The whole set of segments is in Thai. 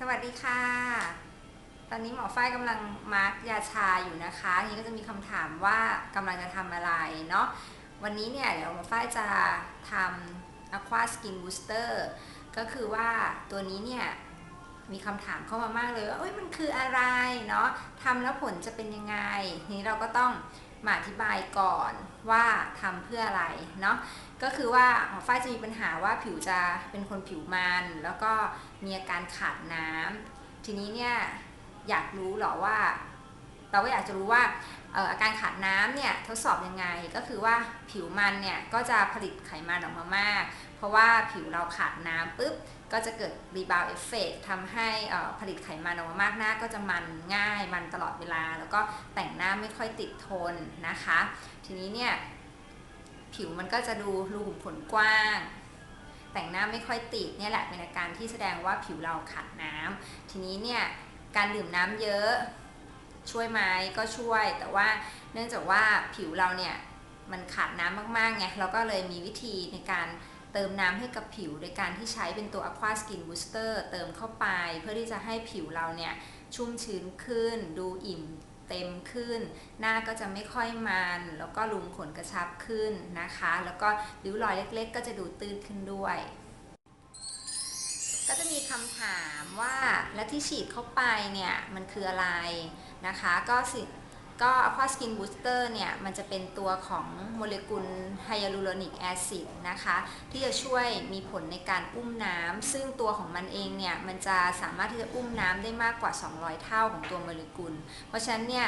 สวัสดีค่ะ ตอนนี้หมอฝ้ายกำลังมาร์กยาชาอยู่นะคะนี้ก็จะมีคำถามว่ากำลังจะทำอะไรเนาะ วันนี้เนี่ยเดี๋ยวหมอฝ้ายจะทำ Aqua Skin Booster ก็คือว่าตัวนี้เนี่ยมีคำถามเข้ามามากเลยว่าเอ้ยมันคืออะไรเนาะทำแล้วผลจะเป็นยังไง นี้เราก็ต้อง มาอธิบายก่อนว่าทำเพื่ออะไรเนาะก็คือว่าหมอฝ้ายจะมีปัญหาว่าผิวจะเป็นคนผิวมัน แล้วก็มีอาการขาดน้ำทีนี้เนี่ยอยากรู้หรอว่า เราก็อยากจะรู้ว่า อาการขาดน้ำเนี่ยทดสอบยังไงก็คือว่าผิวมันเนี่ยก็จะผลิตไขมันออกมามาก เพราะว่าผิวเราขาดน้ำปุ๊บก็จะเกิดรีบาวเอฟเฟกทำให้อ่อผลิตไขมันออกมามากหน้าก็จะมันง่ายมันตลอดเวลา แล้วก็แต่งหน้าไม่ค่อยติดทนนะคะ ทีนี้เนี่ยผิวมันก็จะดูรูขุมขนกว้าง แต่งหน้าไม่ค่อยติดเนี่ยแหละเป็นอาการที่แสดงว่าผิวเราขาดน้ำทีนี้เนี่ยการดื่มน้ำเยอะ ช่วยไหมก็ช่วย แต่ว่าเนื่องจากว่าผิวเราเนี่ยมันขาดน้ำมากๆไงเราก็เลยมีวิธีในการเติมน้ำให้กับผิวโดยการที่ใช้เป็นตัว Aqua Skin Booster เติมเข้าไป เพื่อที่จะให้ผิวเราเนี่ยชุ่มชื้นขึ้น ดูอิ่มเต็มขึ้น หน้าก็จะไม่ค่อยมัน แล้วก็รูมขนกระชับขึ้นนะคะ แล้วก็ริ้วรอยเล็กๆ ก็จะดูตื้นขึ้นด้วย ก็จะมีคำถามว่าแล้วที่ฉีดเข้าไปเนี่ยมันคืออะไร นะคะ ก็สิก็ Aqua Skin Booster เนี่ย มันจะเป็นตัวของโมเลกุลไฮยาลูโรนิกแอซิดนะคะ ที่จะช่วยมีผลในการอุ้มน้ำ ซึ่งตัวของมันเองเนี่ย มันจะสามารถที่จะอุ้มน้ำได้มากกว่า 200 เท่าของตัวโมเลกุล เพราะฉะนั้นเนี่ย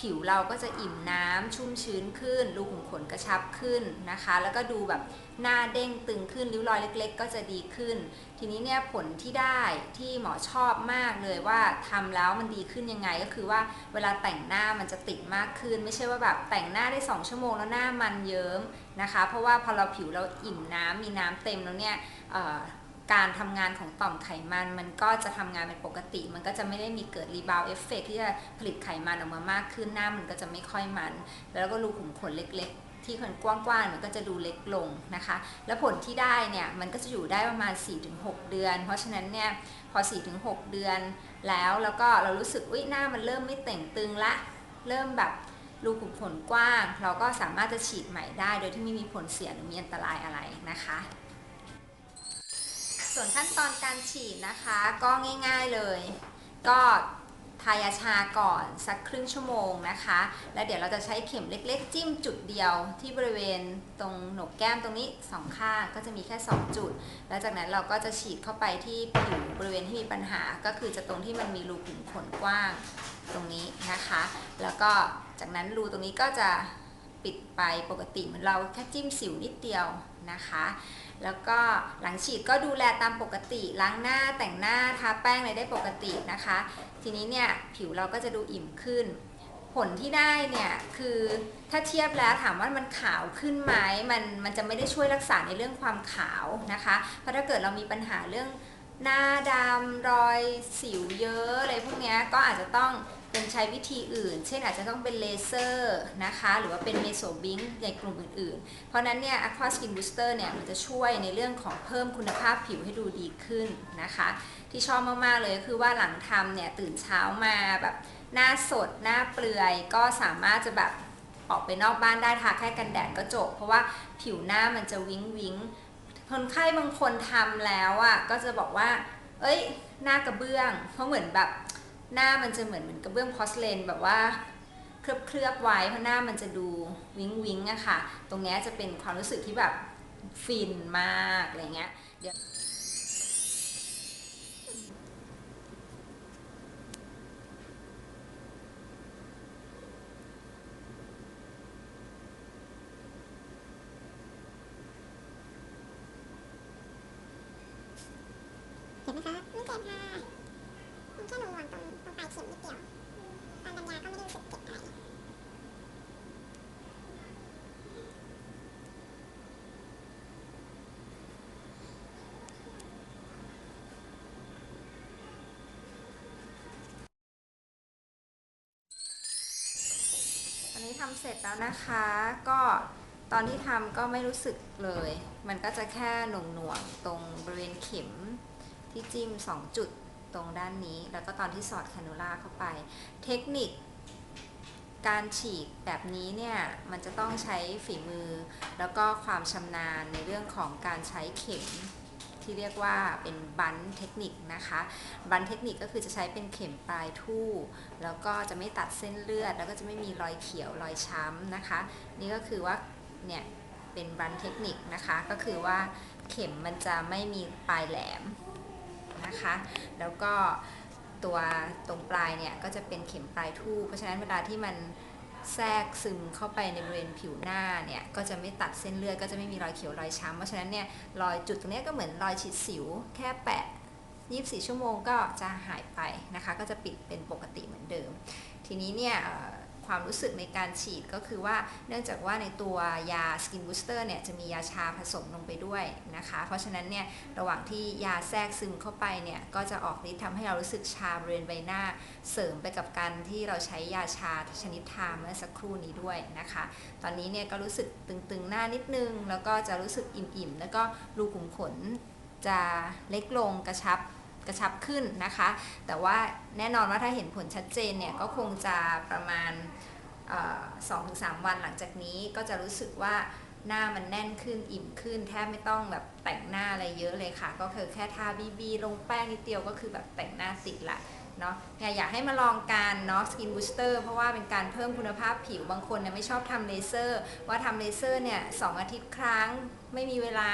ผิวเราก็จะอิ่มน้ำชุ่มชื้นขึ้น รูขุมขนกระชับขึ้นนะคะ แล้วก็ดูแบบหน้าเด้งตึงขึ้นริ้วรอยเล็ก ๆ ก็จะดีขึ้น ทีนี้เนี่ยผลที่ได้ที่หมอชอบมากเลยว่าทำแล้วมันดีขึ้นยังไงก็คือว่าเวลาแต่งหน้ามันจะติดมากขึ้น ไม่ใช่ว่าแบบแต่งหน้าได้ 2 ชั่วโมงแล้วหน้ามันเยิ้มนะคะ เพราะว่าพอเราผิวเราอิ่มน้ำมีน้ำเต็มแล้วเนี่ย การทำงานของต่อมไขมัน มันก็จะทำงานเป็นปกติ มันก็จะไม่ได้มีเกิดรีบาวเอฟเฟกที่จะผลิตไขมันออกมามากขึ้นหน้ามันก็จะไม่ค่อยมัน แล้วก็รูขุมขนเล็กๆ ที่คนกว้างๆมันก็จะดูเล็กลงนะคะ แล้วผลที่ได้เนี่ยมันก็จะอยู่ได้ประมาณ 4-6 เดือน เพราะฉะนั้นเนี่ยพอ 4-6 เดือนแล้วแล้วก็เรารู้สึกอุ้ยหน้ามันเริ่มไม่เต่งตึงละเริ่มแบบรูขุมขนกว้าง เราก็สามารถจะฉีดใหม่ได้ โดยที่ไม่มีผลเสียหรือมีอันตรายอะไรนะคะ ส่วนขั้นตอนการฉีดนะคะก็ง่าย ๆเลย ก็ทายาชาก่อนสักครึ่งชั่วโมงนะคะ แล้วเดี๋ยวเราจะใช้เข็มเล็กๆ จิ้มจุดเดียวที่บริเวณตรงหนกแก้มตรงนี้สองข้างก็จะมีแค่ 2 จุด แล้วจากนั้นเราก็จะฉีดเข้าไปที่ผิวบริเวณที่มีปัญหา ก็คือจะตรงที่มันมีรูขุมขนกว้างตรงนี้นะคะ แล้วก็จากนั้นรูตรงนี้ก็จะปิดไปปกติเหมือนเราแค่จิ้มสิวนิดเดียวนะคะ แล้วก็หลังฉีดก็ดูแลตามปกติ ล้างหน้าแต่งหน้าทาแป้งอะไรได้ปกตินะคะ ทีนี้เนี่ยผิวเราก็จะดูอิ่มขึ้น ผลที่ได้เนี่ยคือถ้าเทียบแล้วถามว่ามันขาวขึ้นไหมมันมันจะไม่ได้ช่วยรักษาในเรื่องความขาวนะคะ เพราะถ้าเกิดเรามีปัญหาเรื่อง หน้าดำรอยสิวเยอะอะไรพวกนี้ก็อาจจะต้องเป็นใช้วิธีอื่น เช่นอาจจะต้องเป็นเลเซอร์นะคะ หรือว่าเป็นเมโซบิงในกลุ่มอื่นๆ เพราะนั้นเนี่ย Aqua Skin Booster เนี่ยมันจะช่วยในเรื่องของเพิ่มคุณภาพผิวให้ดูดีขึ้นนะคะ ที่ชอบมากๆเลยคือว่าหลังทำเนี่ยตื่นเช้ามาแบบหน้าสดหน้าเปลือยก็สามารถจะแบบออกไปนอกบ้านได้ทาแค่กันแดดก็จบ เพราะว่าผิวหน้ามันจะวิงวิง คนไข้บางคนทำแล้วอะก็จะบอกว่า เอ้ย หน้ากระเบื้อง เพราะเหมือนแบบหน้ามันจะเหมือนเหมือนกระเบื้องพอสเลนแบบว่าเคลือบเคลือบไว้เพราะหน้ามันจะดูวิงวิงอะค่ะ ตรงนี้จะเป็นความรู้สึกที่แบบฟินมากอะไรเงี้ยเดี๋ยว นไหมคะไม่เจ็บค่ะมันแค่หน่วงตรงตรงปลายเข็มนิดเดียวตอนดำยาก็ไม่ได้รู้สึกเจ็บอะไรตอนนี้ทำเสร็จแล้วนะคะก็ตอนที่ทำก็ไม่รู้สึกเลย มันก็จะแค่หน่วงๆตรงบริเวณเข็ม ที่จิ้ม 2 จุดตรงด้านนี้ แล้วก็ตอนที่สอดแคนูล่าเข้าไป เทคนิคการฉีกแบบนี้เนี่ย มันจะต้องใช้ฝีมือ แล้วก็ความชำนาญในเรื่องของการใช้เข็มที่เรียกว่าเป็นบันเทคนิคนะคะ บันเทคนิคก็คือจะใช้เป็นเข็มปลายทู่ แล้วก็จะไม่ตัดเส้นเลือด แล้วก็จะไม่มีรอยเขียวรอยช้ำนะคะ นี่ก็คือว่าเนี่ยเป็นบันเทคนิคนะคะ ก็คือว่าเข็มมันจะไม่มีปลายแหลม นะคะ แล้วก็ตัวตรงปลายเนี่ยก็จะเป็นเข็มปลายทู่เพราะฉะนั้นเวลาที่มันแทรกซึมเข้าไปในบริเวณผิวหน้าเนี่ยก็จะไม่ตัดเส้นเลือดก็จะไม่มีรอยเขียวรอยช้ำเพราะฉะนั้นเนี่ยรอยจุดตรงนี้ก็เหมือนรอยฉีดสิว แค่แปะ 24 ชั่วโมงก็จะหายไปนะคะ ก็จะปิดเป็นปกติเหมือนเดิม ทีนี้เนี่ย ความรู้สึกในการฉีดก็คือว่าเนื่องจากว่าในตัวยา Skin Booster เนี่ยจะมียาชาผสมลงไปด้วยนะคะ เพราะฉะนั้นเนี่ยระหว่างที่ยาแทรกซึมเข้าไปเนี่ยก็จะออกฤทธิ์ทำให้เรารู้สึกชาบริเวณใบหน้า เสริมไปกับการที่เราใช้ยาชาชนิดทาเมื่อสักครู่นี้ด้วยนะคะ ตอนนี้เนี่ยก็รู้สึกตึงๆหน้านิดนึง แล้วก็จะรู้สึกอิ่มๆ แล้วก็รูขุมขนจะเล็กลงกระชับ กระชับขึ้นนะคะ แต่ว่าแน่นอนว่าถ้าเห็นผลชัดเจนเนี่ยก็คงจะประมาณสองถึงสามวันหลังจากนี้ก็จะรู้สึกว่าหน้ามันแน่นขึ้นอิ่มขึ้น แทบไม่ต้องแบบแต่งหน้าอะไรเยอะเลยค่ะ ก็คือแค่ทาบีบีลงแป้งนิดเดียวก็คือแบบแต่งหน้าติดละ เนาะเนี่ยอยากให้มาลองการเนาะสกินบูสเตอร์เพราะว่าเป็นการเพิ่มคุณภาพผิวบางคนเนี่ยไม่ชอบทำเลเซอร์ ว่าทำเลเซอร์เนี่ยสองอาทิตย์ครั้งไม่มีเวลา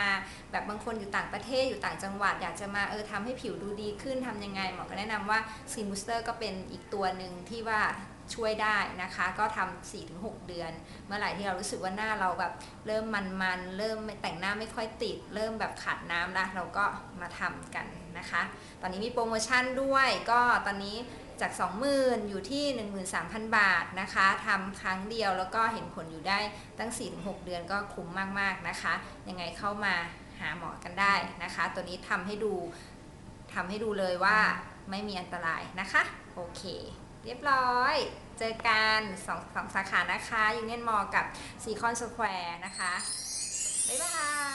แบบบางคนอยู่ต่างประเทศอยู่ต่างจังหวัด อยากจะมาเออทำให้ผิวดูดีขึ้นทำยังไงหมอก็แนะนำว่าสกินบูสเตอร์ก็เป็นอีกตัวหนึ่งที่ว่า ช่วยได้นะคะ ก็ทำ4-6 เดือน เมื่อไหร่ที่เรารู้สึกว่าหน้าเราแบบเริ่มมันๆ เริ่มแต่งหน้าไม่ค่อยติด เริ่มแบบขาดน้ำละเราก็มาทำกันนะคะ ตอนนี้มีโปรโมชั่นด้วย ก็ตอนนี้จาก 20,000 อยู่ที่ 13,000 บาทนะคะทำครั้งเดียวแล้วก็เห็นผลอยู่ได้ตั้ง 4-6 เดือนก็คุ้มมากๆนะคะ ยังไงเข้ามาหาหมอกันได้นะคะ ตัวนี้ทำให้ดูทำให้ดูเลยว่าไม่มีอันตรายนะคะ โอเค เรียบร้อย เจอกันสองสองสาขานะคะยูเนียนมอกับซีคอนสแควร์นะคะ บ๊ายบาย